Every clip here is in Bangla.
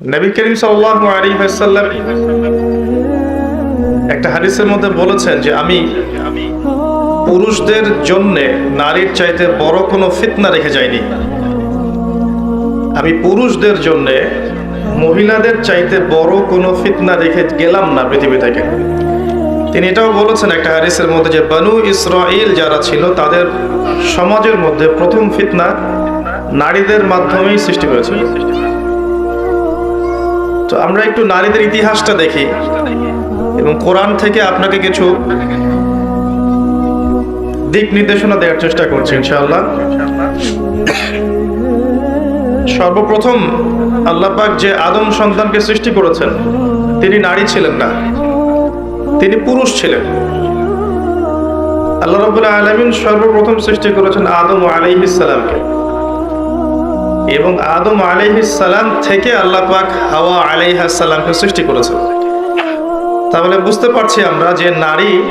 নবী করিম সাল্লাল্লাহু আলাইহি ওয়াসাল্লাম একটা হাদিসের মধ্যে বলেছেন যে আমি পুরুষদের জন্য নারীর চাইতে বড় কোনো ফিতনা রেখে যাইনি। আমি পুরুষদের জন্য মহিলাদের চাইতে বড় কোনো ফিতনা রেখে গেলাম না পৃথিবী থেকে। তিনি এটাও বলেছেন একটা হারিসের মধ্যে যে, বানু ইসরাইল যারা ছিল তাদের সমাজের মধ্যে প্রথম ফিতনা নারীদের মাধ্যমেই সৃষ্টি হয়েছিল তো আমরা একটু নারীদের ইতিহাসটা দেখি এবং কোরআন থেকে আপনাকে কিছু দিক নির্দেশনা দেওয়ার চেষ্টা করছি, ইনশাআল্লাহ। সর্বপ্রথম আল্লাহ পাক যে আদম সন্তানকে সৃষ্টি করেছেন, তিনি নারী ছিলেন না, তিনি পুরুষ ছিলেন। আল্লাহ রাব্বুল আলামিন সর্বপ্রথম সৃষ্টি করেছেন আদম আলাইহিস সালামকে। এবং আদম সালাম থেকে আল্লাহ পাক হাওয়া আলাইহিস সালামকে সৃষ্টি করেছেন। তাহলে বুঝতে পারছি আমরা যে নারী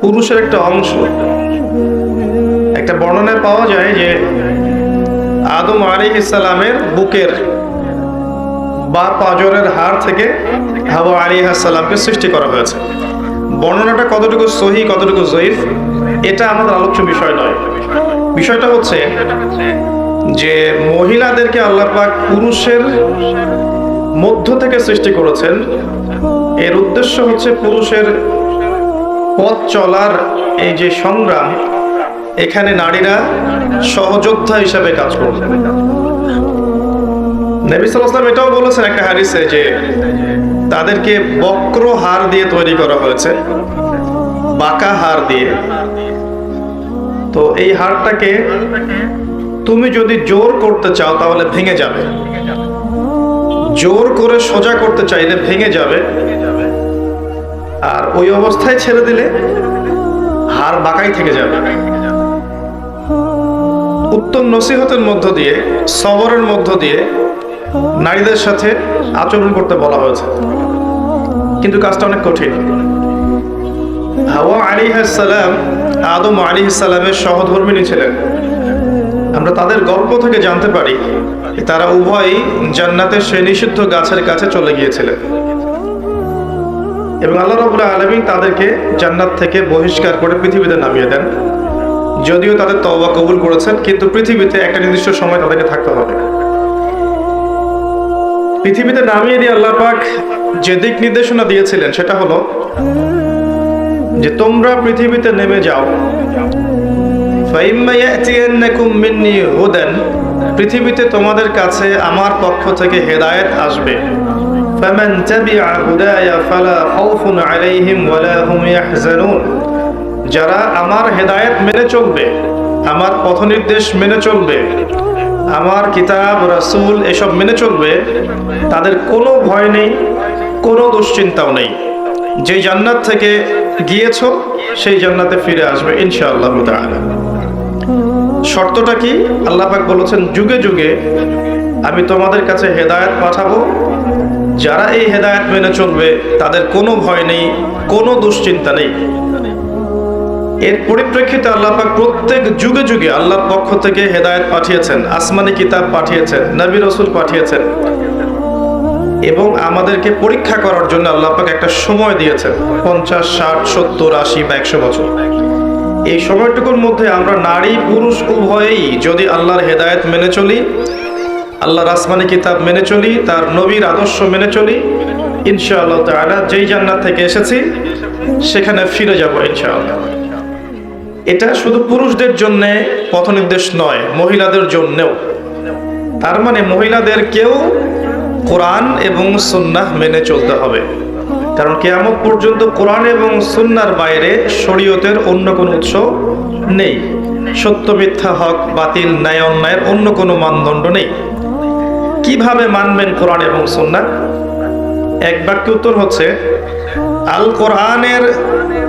পুরুষের একটা অংশ। একটা বর্ণনায় পাওয়া যায় যে আদম সালামের বুকের বা পাজরের হাড় থেকে হাওয়া আলাইহিস সালামকে সৃষ্টি করা হয়েছে। বর্ণনাটা কতটুকু সহি, কতটুকু জয়ীফ, এটা আমাদের আলোচ্য বিষয় নয়। বিষয়টা হচ্ছে যে মহিলাদেরকে আল্লাহ পাক পুরুষের মধ্য থেকে সৃষ্টি করেছেন, এর উদ্দেশ্য হচ্ছে পুরুষের পথ চলার এই যে সংগ্রাম, এখানে নারীরা সহযোদ্ধা হিসাবে কাজ করবে। নবী সাল্লাম এটাও বলেছেন একটা হারিসে যে তাদেরকে বক্র হার দিয়ে তৈরি করা হয়েছে, বাঁকা হার দিয়ে। তো এই হারটাকে তুমি যদি জোর করতে চাও, তাহলে ভেঙে যাবে। জোর করে সোজা করতে চাইলে ভেঙে যাবে। আর ওই অবস্থায় ছেড়ে দিলে হার বাঁকাই থেকে যাবে। উত্তম নসিহতের মধ্য দিয়ে, সবরের মধ্য দিয়ে নারীদের সাথে আচরণ করতে বলা হয়েছে। কিন্তু কাজটা অনেক কঠিন। হাওয়া আলী সালাম, আদম আলী সালামের সহধর্মিনী ছিলেন। আমরা তাদের গল্প থেকে জানতে পারি তারা উভয়ই জান্নাতের সেই নিষিদ্ধ গাছের কাছে চলে গিয়েছিলেন। এবং আল্লাহ রবুল্লাহ আলমী তাদেরকে জান্নাত থেকে বহিষ্কার করে পৃথিবীতে নামিয়ে দেন। যদিও তাদের তওবা কবুল করেছেন, কিন্তু পৃথিবীতে একটা নির্দিষ্ট সময় তাদেরকে থাকতে হবে। পৃথিবীতে নামিয়ে দিয়ে আল্লাহ পাক যে দিক নির্দেশনা দিয়েছিলেন, সেটা হলো যে তোমরা পৃথিবীতে নেমে যাও। فَإِمَّا يَأْتِيَنَّكُم مِّنِّي هُدًى পৃথিবীতে তোমাদের কাছে আমার পক্ষ থেকে হেদায়েত আসবে فَمَن تَبِعَ هُدَايَ فَلَا خَوْفٌ عَلَيْهِمْ وَلَا هُمْ يَحْزَنُونَ যারা আমার হেদায়েত মেনে চলবে আমার পথনির্দেশ মেনে চলবে আমার কিতাব রাসূল এসব মেনে চলবে তাদের কোনো ভয় নেই কোনো দুশ্চিন্তাও নেই যে জান্নাত থেকে গিয়েছো সেই জান্নাতে ফিরে আসবে ইনশাআল্লাহ তাআলা শর্তটা কি? আল্লাহ পাক বলেছেন, যুগে যুগে আমি তোমাদের কাছে হেদায়ত পাঠাবো। যারা এই হেদায়ত মেনে চলবে, তাদের কোনো ভয় নেই, কোনো দুশ্চিন্তা নেই। এর পরিপ্রেক্ষিতে আল্লাহ পাক প্রত্যেক যুগে যুগে আল্লাহর পক্ষ থেকে হেদায়ত পাঠিয়েছেন, আসমানি কিতাব পাঠিয়েছেন, নবী রসুল পাঠিয়েছেন। এবং আমাদেরকে পরীক্ষা করার জন্য আল্লাহ পাক একটা সময় দিয়েছেন, পঞ্চাশ, ষাট, সত্তর, আশি বা একশো বছর। এই সময়টুকুর মধ্যে আমরা নারী, পুরুষ উভয়েই যদি আল্লাহর হেদায়েত মেনে চলি, আল্লাহর আসমানি কিতাব মেনে চলি, তার নবীর আদর্শ মেনে চলি, ইনশাআল্লাহ তাআলা যেই জান্নাত থেকে এসেছি, সেখানে ফিরে যাব ইনশাআল্লাহ। এটা শুধু পুরুষদের জন্য পথনির্দেশ নয়, মহিলাদের জন্যও। তার মানে মহিলাদেরকেও কোরআন এবং সুন্নাহ মেনে চলতে হবে। কারণ কেয়ামত পর্যন্ত কোরআন এবং সুন্নার বাইরে শরীয়তের অন্য কোনো উৎস নেই। সত্য, মিথ্যা, হক, বাতিল, ন্যায়, অন্যায়ের অন্য কোনো মানদণ্ড নেই। কীভাবে মানবেন কোরআন এবং সুন্না? এক বাক্য উত্তর হচ্ছে, আল কোরআনের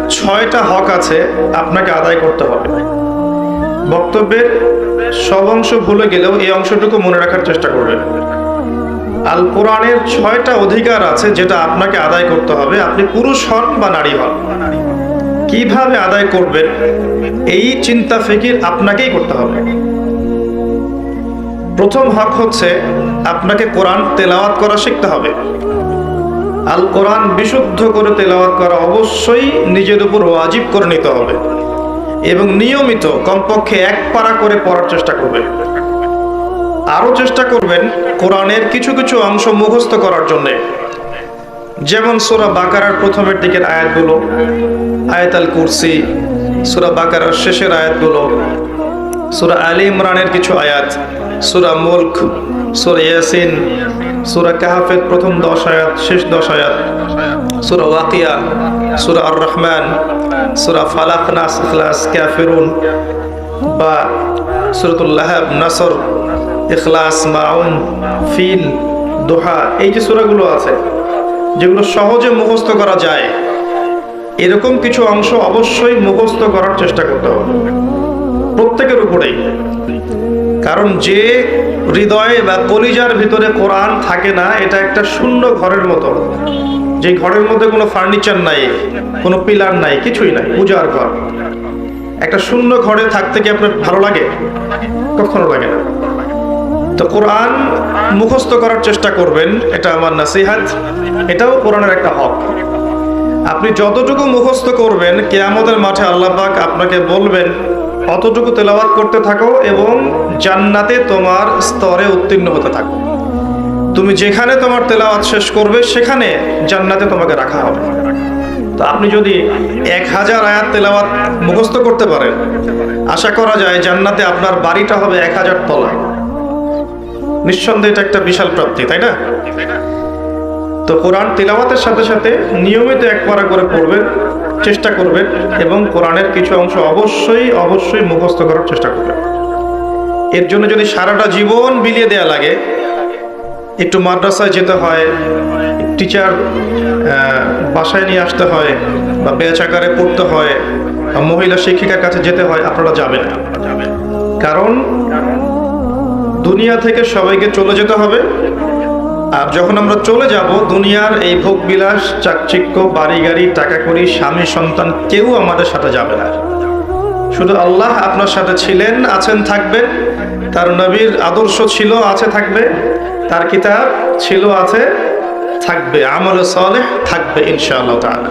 ছয়টা হক আছে, আপনাকে আদায় করতে হবে। বক্তব্যের সব অংশ ভুলে গেলেও এই অংশটুকু মনে রাখার চেষ্টা করবেন। আল কোরআনের ছয়টা অধিকার আছে যেটা আপনাকে আদায় করতে হবে। আপনি পুরুষ হন বা নারী হন। কীভাবে আদায় করবেন? এই চিন্তা ফিকির আপনাকেই করতে হবে। প্রথম হক হচ্ছে আপনাকে কোরআন তেলাওয়াত করা শিখতে হবে। আল কোরআন বিশুদ্ধ করে তেলাওয়াত করা অবশ্যই নিজের উপর ওয়াজিব করে নিতে হবে। এবং নিয়মিত কমপক্ষে এক পারা করে পড়ার চেষ্টা করবেন। আরও চেষ্টা করবেন কোরআনের কিছু কিছু অংশ মুখস্থ করার জন্যে। যেমন সোরা বাকারার প্রথমের দিকের আয়াতগুলো, আয়াতাল কুরসি, সুরা বাকারার শেষের আয়াতগুলো, সুরা আলী ইমরানের কিছু আয়াত, সুরা মুলক, সুরা ইয়াসিন, সুরা কাহাফের প্রথম দশ আয়াত, শেষ দশ আয়াত, সুরা ওয়াকিয়া, সুরা আর রহমান সুরা ফালাক নাস ইখলাস ক্যাফিরুন বা সুরতুল লাহাব নাসর। ইখলাস, মাউন, ফিল, দোহা, এই যে সূরাগুলো আছে, যেগুলো সহজে মুখস্থ করা যায়, এরকম কিছু অংশ অবশ্যই মুখস্থ করার চেষ্টা করতে হবে। প্রত্যেকের উপরেই। কারণ যে হৃদয়ে বা কলিজার ভিতরে কোরআন থাকে না, এটা একটা শূন্য ঘরের মতো। যে ঘরের মধ্যে কোনো ফার্নিচার নাই, কোনো পিলার নাই, কিছুই নাই, পূজার ঘর। একটা শূন্য ঘরে থাকতে কি আপনার ভালো লাগে? কখনো লাগে না। তো কোরআন মুখস্থ করার চেষ্টা করবেন, এটা আমার নাসিহাত। এটাও কোরআনের একটা হক। আপনি যতটুকু মুখস্থ করবেন, কেয়ামতের মাঠে আল্লাহ পাক আপনাকে বলবেন, অতটুকু তেলাওয়াত করতে থাকো এবং জান্নাতে তোমার স্তরে উত্তীর্ণ হতে থাকো। তুমি যেখানে তোমার তেলাওয়াত শেষ করবে, সেখানে জান্নাতে তোমাকে রাখা হবে। তো আপনি যদি এক হাজার আয়াত তেলাওয়াত মুখস্থ করতে পারেন, আশা করা যায় জান্নাতে আপনার বাড়িটা হবে এক হাজার তলা নিঃসন্দেহে এটা একটা বিশাল প্রাপ্তি, তাই না? তো কোরআন তিলাওয়াতের সাথে সাথে নিয়মিত এক পারা করে পড়বেন, চেষ্টা করবেন এবং কোরআনের কিছু অংশ অবশ্যই অবশ্যই মুখস্থ করার চেষ্টা করবেন। এর জন্য যদি সারাটা জীবন বিলিয়ে দেয়া লাগে, একটু মাদ্রাসায় যেতে হয়, টিচার বাসায় নিয়ে আসতে হয় বা বেচাকারে পড়তে হয় বা মহিলা শিক্ষিকার কাছে যেতে হয়, আপনারা যাবেন কারণ দুনিয়া থেকে সবাইকে চলে যেতে হবে। আর যখন আমরা চলে যাব, দুনিয়ার এই ভোগ বিলাস চাকচিক্য বাড়ি গাড়ি টাকা করি স্বামী, সন্তান, কেউ আমাদের সাথে যাবে না। শুধু আল্লাহ আপনার সাথে ছিলেন, আছেন, থাকবেন। তার নবীর আদর্শ ছিল, আছে, থাকবে। তার কিতাব ছিল, আছে, থাকবে। আমল সালেহ থাকবে, ইনশাআল্লাহ তাআলা।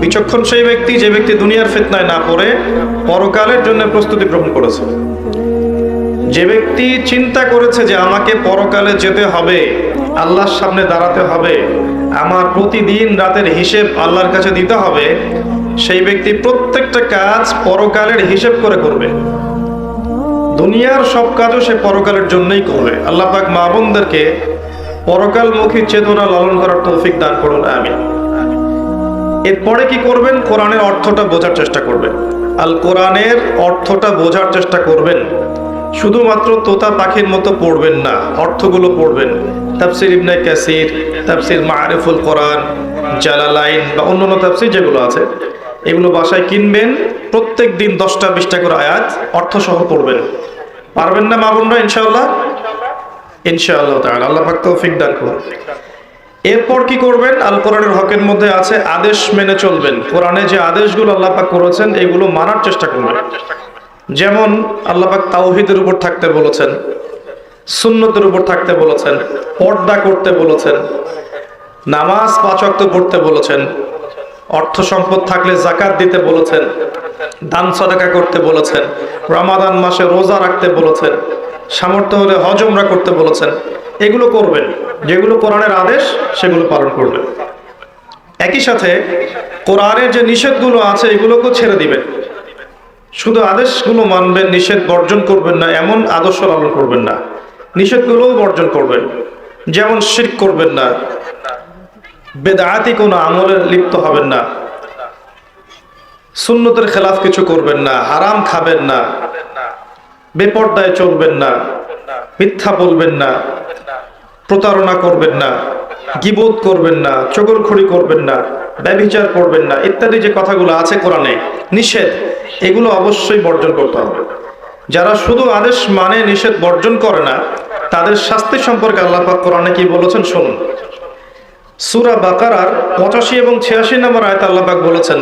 বিচক্ষণ সেই ব্যক্তি, যে ব্যক্তি দুনিয়ার ফিতনায় না পড়ে, পরকালের জন্য প্রস্তুতি গ্রহণ করেছে। যে ব্যক্তি চিন্তা করেছে যে আমাকে পরকালে যেতে হবে, আল্লাহর সামনে দাঁড়াতে হবে, আমার প্রতিদিন রাতের হিসেব আল্লাহর কাছে দিতে হবে, সেই ব্যক্তি প্রত্যেকটা কাজ পরকালের হিসেব করে করবে। দুনিয়ার সব কাজও সে পরকালের জন্যই করবে। আল্লাহ পাক মা বোনদেরকে পরকালমুখী চেতনা লালন করার তৌফিক দান করুন আমি এরপরে কি করবেন? কোরআনের অর্থটা বোঝার চেষ্টা করবেন। আল কোরআনের অর্থটা বোঝার চেষ্টা করবেন। শুধুমাত্র তোতা পাখির মতো পড়বেন না, অর্থগুলো পড়বেন। তাফসির ইবনে কাসির, তাফসির মারিফুল কোরআন, জালালাইন বা অন্যান্য তাফসির যেগুলো আছে, এগুলো বাসায় কিনবেন প্রত্যেক দিন দশটা বিশটা করে আয়াত অর্থ সহ পড়বেন। পারবেন না মা বোনরা, ইনশাআল্লাহ? ইনশাআল্লাহ তাআলা, আল্লাহ পাক তৌফিক দান করুন। এরপর কি করবেন? আল কোরআনের হকের মধ্যে আছে আদেশ মেনে চলবেন। কোরআনে যে আদেশগুলো আল্লাহ পাক করেছেন, এগুলো মানার চেষ্টা করবেন। যেমন আল্লাপাক তাওহিদের উপর থাকতে বলেছেন, সুন্নতের উপর থাকতে বলেছেন, পর্দা করতে বলেছেন, নামাজ পাচক্ত পড়তে বলেছেন, অর্থ সম্পদ থাকলে জাকাত দিতে বলেছেন, দান সদাকা করতে বলেছেন, রমাদান মাসে রোজা রাখতে বলেছেন, সামর্থ্য হলে হজমরা করতে বলেছেন, এগুলো করবেন, যেগুলো কোরআনের আদেশ, সেগুলো পালন করবেন। একই সাথে কোরআনের যে নিষেধগুলো আছে, এগুলোকেও ছেড়ে দিবেন। শুধু আদেশগুলো মানবেন, নিষেধ বর্জন করবেন না, এমন আদর্শ লালন করবেন না। নিষেধগুলোও বর্জন করবেন, যেমন শির করবেন না। বেদায়াতি কোনো আমলে লিপ্ত হবেন না। সুন্নতের খেলাফ কিছু করবেন না, হারাম খাবেন না। বেপর্দায় চলবেন না। মিথ্যা বলবেন না। প্রতারণা করবেন না। গিবোধ করবেন না। চগরখড়ি করবেন না। ব্যবিচার করবেন না। ইত্যাদি যে কথাগুলো আছে কোরআনে, নিষেধ। এগুলো অবশ্যই বর্জন করতে হবে। যারা শুধু আদেশ মানে নিষেধ বর্জন করে না, তাদের শাস্তি সম্পর্কে আল্লাহ পাক কোরআনে কি বলেছেন শুনুন। সূরা বাকারার 85 এবং 86 নম্বর আয়াতে আল্লাহ পাক বলেছেন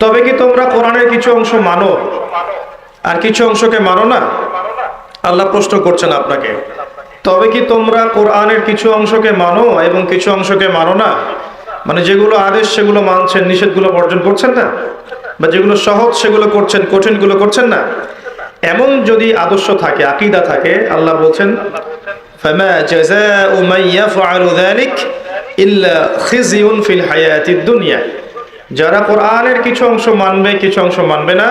তবে কি তোমরা কোরআনের কিছু অংশ মানো? আর কিছু অংশকে মানো না? আল্লাহ প্রশ্ন করছেন আপনাকে, তবে কি তোমরা কোরআনের কিছু অংশকে মানো এবং কিছু অংশকে মানো না? মানে যেগুলো আদেশ, সেগুলো মানছেন, নিষেধগুলো বর্জন করছেন না? বা যেগুলো সহজ, সেগুলো করছেন, কঠিনগুলো করছেন না? এমন যদি আদর্শ থাকে, আকিদা থাকে, আল্লাহ বলছেন যারা কোরআনের কিছু অংশ মানবে, কিছু অংশ মানবে না,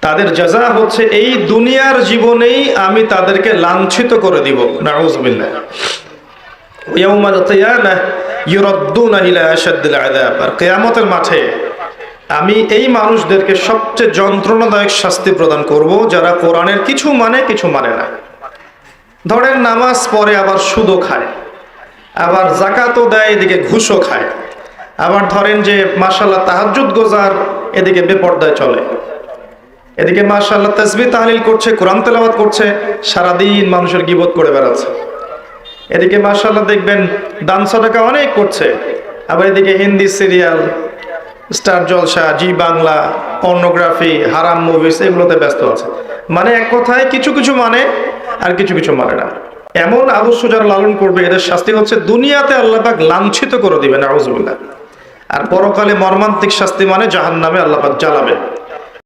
তাদের যাজা হচ্ছে এই দুনিয়ার জীবনেই আমি তাদেরকে লাঞ্ছিত করে দিব। নাউজবিল্লা কিয়ামতের মাঠে আমি এই মানুষদেরকে সবচেয়ে যন্ত্রণাদায়ক শাস্তি প্রদান করব, যারা কোরআনের কিছু মানে কিছু মানে না। ধরেন নামাজ পরে আবার সুদও খায়, আবার জাকাতও দেয়, এদিকে ঘুষও খায়, আবার ধরেন যে মাশাল্লাহ তাহাজ্জুদ গোজার এদিকে বেপর্দায় চলে, এদিকে মাশাল্লাহ তাসবিহ তাহলিল করছে, কোরআন তেলাওয়াত করছে, সারাদিন মানুষের গিবত করে বেড়াচ্ছে। এদিকে মাশাল্লাহ দেখবেন দান সদাকা অনেক করছে। আবার এদিকে Hindi serial, Star Jalsha, Zee Bangla, pornography, হারাম মুভিস এগুলোতে ব্যস্ত আছে। মানে এক কথায় কিছু কিছু মানে আর কিছু কিছু মানে না। এমন আদর্শ যারা লালন করবে, এদের শাস্তি হচ্ছে দুনিয়াতে আল্লাপাক লাঞ্ছিত করে দিবেন আউজুবিল্লাহ আর পরকালে মর্মান্তিক শাস্তি মানে জাহান নামে আল্লাপাক জ্বালাবেন